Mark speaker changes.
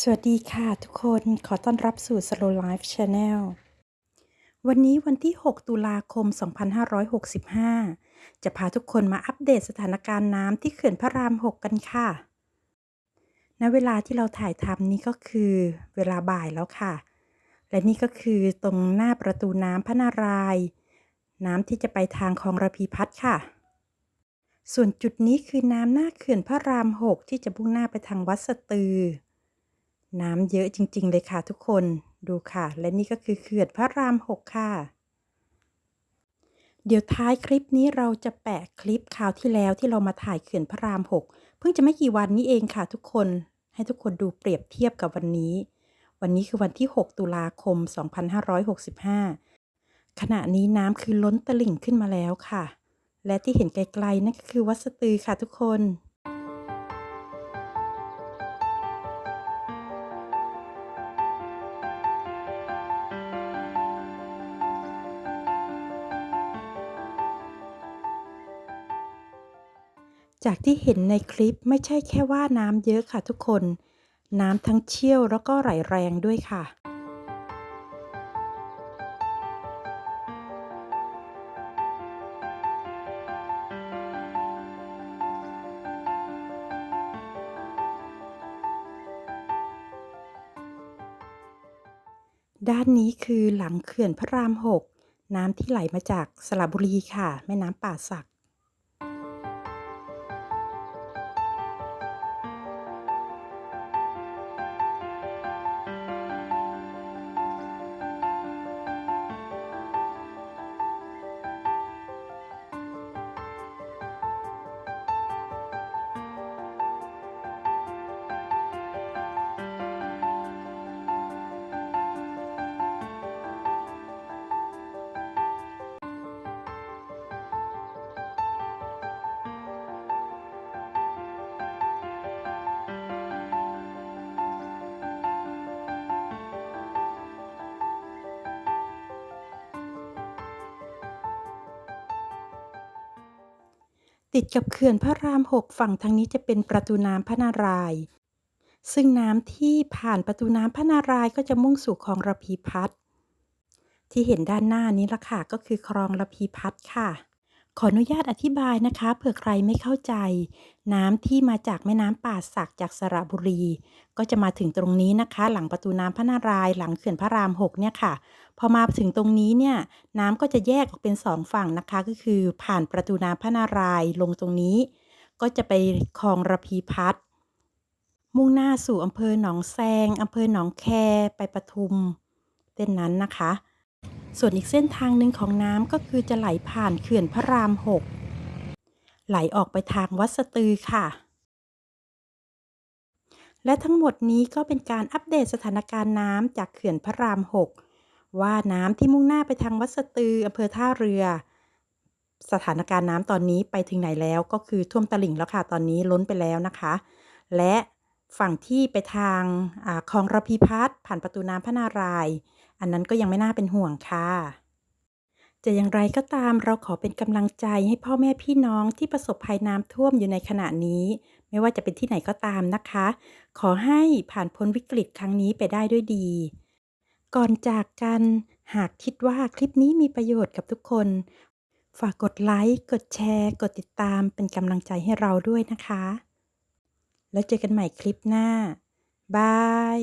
Speaker 1: สวัสดีค่ะทุกคนขอต้อนรับสู่ Slow Life Channel วันนี้วันที่ 6 ตุลาคม 2565 จะพาทุกคนมาอัปเดตสถานการณ์น้ำที่เขื่อนพระราม 6 กันค่ะ ณ เวลาที่เราถ่ายทำนี้ก็คือเวลาบ่ายแล้วค่ะ และนี่ก็คือตรงหน้าประตูน้ำพระนารายณ์น้ำที่จะไปทางคลองระพีพัฒน์ค่ะ ส่วนจุดนี้คือน้ำหน้าเขื่อนพระราม 6 ที่จะมุ่งหน้าไปทางวัดสตือ น้ำเยอะจริง ๆ เลยค่ะทุกคนดูค่ะ และนี่ก็คือเขื่อนพระราม6ค่ะ เดี๋ยวท้ายคลิปนี้เราจะแปะคลิปคราวที่แล้วที่เรามาถ่ายเขื่อนพระราม6เพิ่งจะไม่กี่วันนี้เองค่ะทุกคนให้ทุกคนดูเปรียบเทียบกับวันนี้ วันนี้คือวันที่ 6 ตุลาคม 2565 ขณะนี้น้ำคือล้นตลิ่งขึ้นมาแล้วค่ะ และที่เห็นไกลๆนั่นก็คือวัดสตือค่ะทุกคน จากที่เห็นในคลิปไม่ใช่แค่ว่าน้ำเยอะค่ะทุกคน น้ำทั้งเชี่ยวแล้วก็ไหลแรงด้วยค่ะด้านนี้คือหลังเขื่อนพระราม6น้ำที่ไหลมาจากสระบุรีค่ะ แม่น้ำป่าสัก ติดกับเขื่อนพระรามหกฝั่งทางนี้จะเป็นประตูน้ำพระนารายณ์ซึ่งน้ำที่ผ่านประตูน้ำพระนารายณ์ก็จะมุ่งสู่คลองระพีพัฒน์ที่เห็นด้านหน้านี้ละค่ะก็คือคลองระพีพัฒน์ค่ะ ขออนุญาตอธิบายนะคะเผื่อใครไม่เข้าใจ น้ำที่มาจากแม่น้ำป่าสักจากสระบุรี ก็จะมาถึงตรงนี้นะคะ หลังประตูน้ำพระนารายณ์หลังเขื่อนพระราม6เนี่ยค่ะ พอมาถึงตรงนี้เนี่ยน้ำก็จะแยกออกเป็นสองฝั่งนะคะ ก็คือผ่านประตูน้ำพระนารายณ์ลงตรงนี้ ก็จะไปคลองระพีพัฒน์มุ่งหน้าสู่อำเภอหนองแซงอำเภอหนองแคไปปทุมเส้นนั้นนะคะ ส่วนอีกเส้นทางหนึ่งของน้ำก็คือจะไหลผ่านเขื่อนพระราม6ไหลออกไปทางวัดสตือค่ะ และทั้งหมดนี้ก็เป็นการอัปเดตสถานการณ์น้ำจากเขื่อนพระราม6ว่าน้ำที่มุ่งหน้าไปทางวัดสตืออำเภอท่าเรือ สถานการณ์น้ำตอนนี้ไปถึงไหนแล้วก็คือท่วมตลิ่งแล้วค่ะ ตอนนี้ล้นไปแล้วนะคะ และฝั่งที่ไปทางอคลองระพีพัฒน์ผ่านประตูน้ำพระนารายณ์ อันนั้นก็ยังไม่น่าเป็นห่วงค่ะ จะอย่างไรก็ตามเราขอเป็นกำลังใจให้พ่อแม่พี่น้องที่ประสบภัยน้ำท่วมอยู่ในขณะนี้ ไม่ว่าจะเป็นที่ไหนก็ตามนะคะ ขอให้ผ่านพ้นวิกฤตครั้งนี้ไปได้ด้วยดี ก่อนจากกัน หากคิดว่าคลิปนี้มีประโยชน์กับทุกคน ฝากกดไลค์ กดแชร์ กดติดตามเป็นกำลังใจให้เราด้วยนะคะ แล้วเจอกันใหม่คลิปหน้าบาย